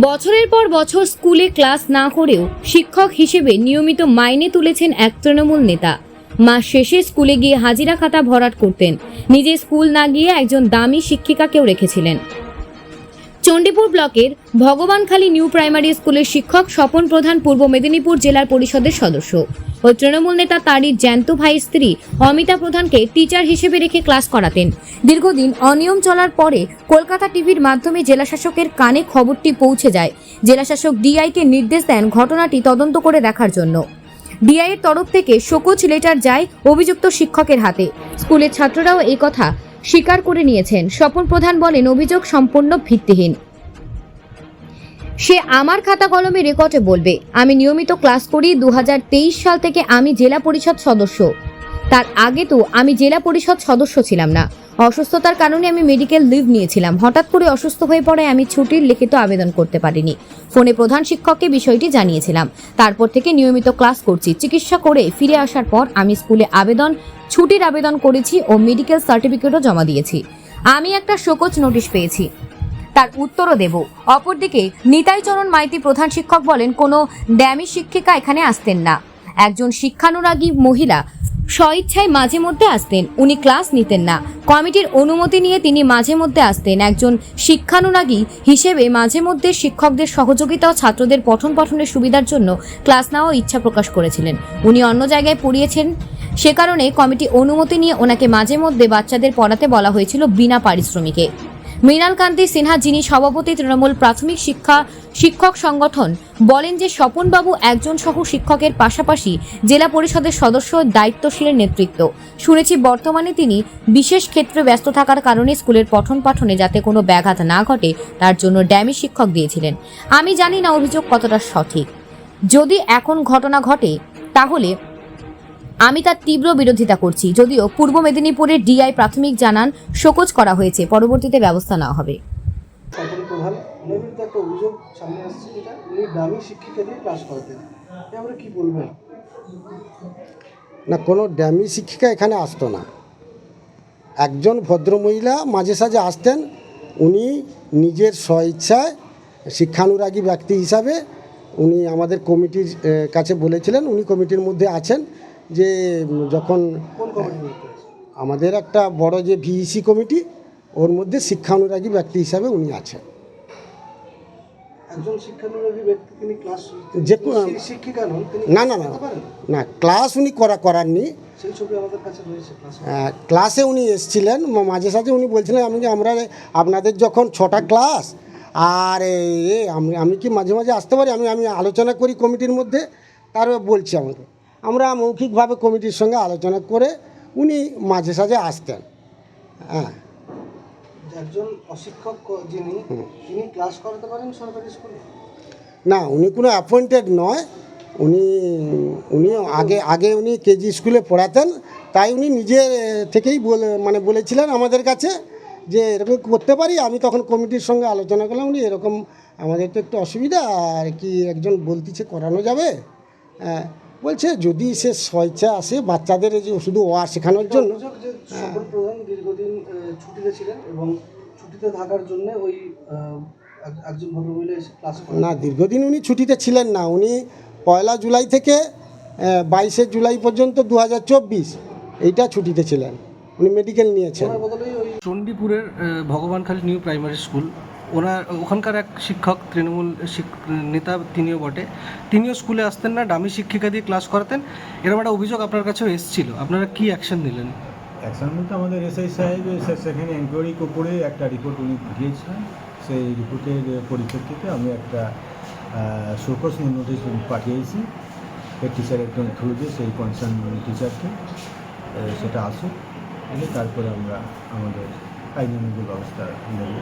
বছরের পর বছর স্কুলে ক্লাস না করেও শিক্ষক হিসেবে নিয়মিত মাইনে তুলেছেন এক তৃণমূল নেতা। মাস শেষে স্কুলে গিয়ে হাজিরা খাতা ভরাট করতেন। নিজে স্কুল না গিয়ে একজন দামি শিক্ষিকাকেও রেখেছিলেন। চণ্ডীপুর ব্লকের ভগবানখালী নিউ প্রাইমারি স্কুলের শিক্ষক স্বপন প্রধান পূর্ব মেদিনীপুর জেলার পরিষদের সদস্য। ও তৃণমূল নেতা তারই জ্যান্ত ভাইয়ের স্ত্রী অমিতা প্রধানকে টিচার হিসেবে রেখে ক্লাস করাতেন। দীর্ঘদিন অনিয়ম চলার পরে কলকাতা টিভির মাধ্যমে জেলাশাসকের কানে খবরটি পৌঁছে যায়। জেলাশাসক ডিআইকে নির্দেশ দেন ঘটনাটি তদন্ত করে দেখার জন্য। ডিআইয়ের তরফ থেকে শোকজ লেটার যায় অভিযুক্ত শিক্ষকের হাতে। স্কুলের ছাত্ররাও এই কথা স্বীকার করে নিয়েছেন। স্বপন প্রধান বলেন, অভিযোগ সম্পূর্ণ ভিত্তিহীন। সে আমার খাতা কলমে রেকর্ডে বলবে, আমি নিয়মিত ক্লাস করি দু হাজার তেইশ সাল থেকে আমি জেলা পরিষদ সদস্য। তার আগে তো আমি জেলা পরিষদ সদস্য ছিলাম না। অসুস্থতার কারণে আমি মেডিকেল লিভ নিয়েছিলাম। হঠাৎ করে অসুস্থ হয়ে পড়ায় আমি ছুটির লিখিত আবেদন করতে পারিনি। ফোনে প্রধান শিক্ষককে বিষয়টি জানিয়েছিলাম। তারপর থেকে নিয়মিত ক্লাস করছি। চিকিৎসা করে ফিরে আসার পর আমি স্কুলে আবেদন, ছুটির আবেদন করেছি ও মেডিকেল সার্টিফিকেটও জমা দিয়েছি। আমি একটা শোকজ নোটিশ পেয়েছি। তার উত্তরও দেব। অপরদিকে, নিতাই চরণ মাইতি প্রধান শিক্ষক বলেন, কোনো ড্যামি শিক্ষিকা এখানে আসতেন না। একজন শিক্ষানুরাগী মহিলা স্বইচ্ছায় মাঝে মধ্যে আসতেন, উনি ক্লাস নিতেন না। কমিটির অনুমতি নিয়ে তিনি মাঝে মধ্যে আসতেন। একজন শিক্ষানুরাগী হিসেবে মাঝে মধ্যে শিক্ষকদের সহযোগিতা ও ছাত্রদের পঠন পঠনের সুবিধার জন্য ক্লাস নেওয়ার ইচ্ছা প্রকাশ করেছিলেন। উনি অন্য জায়গায় পড়িয়েছেন। সে কারণে কমিটি অনুমতি নিয়ে ওনাকে মাঝে মধ্যে বাচ্চাদের পড়াতে বলা হয়েছিল বিনা পারিশ্রমিকে। মৃণাল কান্তি সিনহা যিনি সভাপতি তৃণমূল প্রাথমিক শিক্ষা শিক্ষক সংগঠন বলেন যে স্বপনবাবু একজন সহ শিক্ষকের পাশাপাশি জেলা পরিষদের সদস্য ও দায়িত্বশীলের নেতৃত্ব। শুনেছি বর্তমানে তিনি বিশেষ ক্ষেত্রে ব্যস্ত থাকার কারণে স্কুলের পঠন পাঠনে যাতে কোনো ব্যাঘাত না ঘটে, তার জন্য ড্যামি শিক্ষক দিয়েছিলেন। আমি জানি না অভিযোগ কতটা সঠিক। যদি এখন ঘটনা ঘটে, তাহলে আমি তার তীব্র বিরোধিতা করছি যদিও পূর্ব মেদিনীপুরের ডিআই প্রাথমিক জানান শোকজ করা হয়েছে পরবর্তীতে ব্যবস্থা নেওয়া হবে। প্রধান ওনার বিরুদ্ধে একটা অভিযোগ সামনে আসছে যেটা উনি দামি শিক্ষিকা দিয়ে ক্লাস করাতেন। আমরা কি বলবেন না কোনো ড্যামি শিক্ষিকা এখানে আসতো না। একজন ভদ্রমহিলা মাঝে সাঝে আসতেন উনি নিজের স্বইচ্ছায় শিক্ষানুরাগী ব্যক্তি হিসাবে উনি আমাদের কমিটির কাছে বলেছিলেন উনি কমিটির মধ্যে আছেন। যে যখন? আমাদের একটা বড় যে ভিইসি কমিটি ওর মধ্যে শিক্ষানুরাগী ব্যক্তি হিসাবে উনি আছেন। একজন শিক্ষানুরাগী ব্যক্তি তিনি ক্লাস যে শিক্ষিকা নন না না না না ক্লাস উনি করা করাননি। সেই ছবি আমাদের কাছে রয়েছে ক্লাসে উনি এসছিলেন মাঝে সাঝে উনি বলছিলেন আমি আমরা আপনাদের যখন ছটা ক্লাস আর আমি আমি কি মাঝে মাঝে আসতে পারি? আমি আমি আলোচনা করি কমিটির মধ্যে? তার বলছি আমাকে। আমরা মৌখিকভাবে কমিটির সঙ্গে আলোচনা করে উনি মাঝে সাঝে আসতেন। হ্যাঁ। একজন অশিক্ষক যিনি তিনি ক্লাস করাতে পারেন সরকারি স্কুলে? না উনি কোনো অ্যাপয়েন্টেড নয়। উনি উনি আগে আগে উনি কেজি স্কুলে পড়াতেন। তাই উনি নিজে থেকেই বলে মানে বলেছিলেন আমাদের কাছে যে এরকম করতে পারি? আমি তখন কমিটির সঙ্গে আলোচনা করলাম। উনি এরকম আমাদের তো একটু অসুবিধা আর কি একজন বলতিছে করানো যাবে? হ্যাঁ, বলছে যদি সে স্বেচ্ছা আসে বাচ্চাদের যে শুধু ওয়া শেখানোর জন্য। প্রধান দীর্ঘদিন ছুটিতে ছিলেন এবং ছুটিতে থাকার জন্য ওই একজন ভদ্রমহিলা ক্লাস না দীর্ঘদিন উনি ছুটিতে ছিলেন না। উনি পয়লা জুলাই থেকে বাইশে জুলাই পর্যন্ত দু হাজার চব্বিশ এইটা ছুটিতে ছিলেন। উনি মেডিকেল নিয়েছেন। চণ্ডীপুরের ভগবানখালী নিউ প্রাইমারি স্কুল ওনার, ওখানকার এক শিক্ষক, তৃণমূল নেতা তিনিও বটে। তিনিও স্কুলে আসতেন না ডামি শিক্ষিকা দিয়ে ক্লাস করাতেন। এরকম একটা অভিযোগ আপনার কাছেও এসেছিল। আপনারা কি অ্যাকশন নিলেন? অ্যাকশন বলতে আমাদের এসআই সাহেব সেখানে এনকোয়ারি করে একটা রিপোর্ট উনি দিয়েছিলেন। সেই রিপোর্টের পরিপ্রেক্ষিতে আমি একটা শোকস নোটিশ পাঠিয়েছি। হেড টিচারের থ্রু দিয়ে সেই কনসার্ন টিচারকে সেটা আসুক। তারপরে আমরা আমাদের আইনানুগ ব্যবস্থা নেব।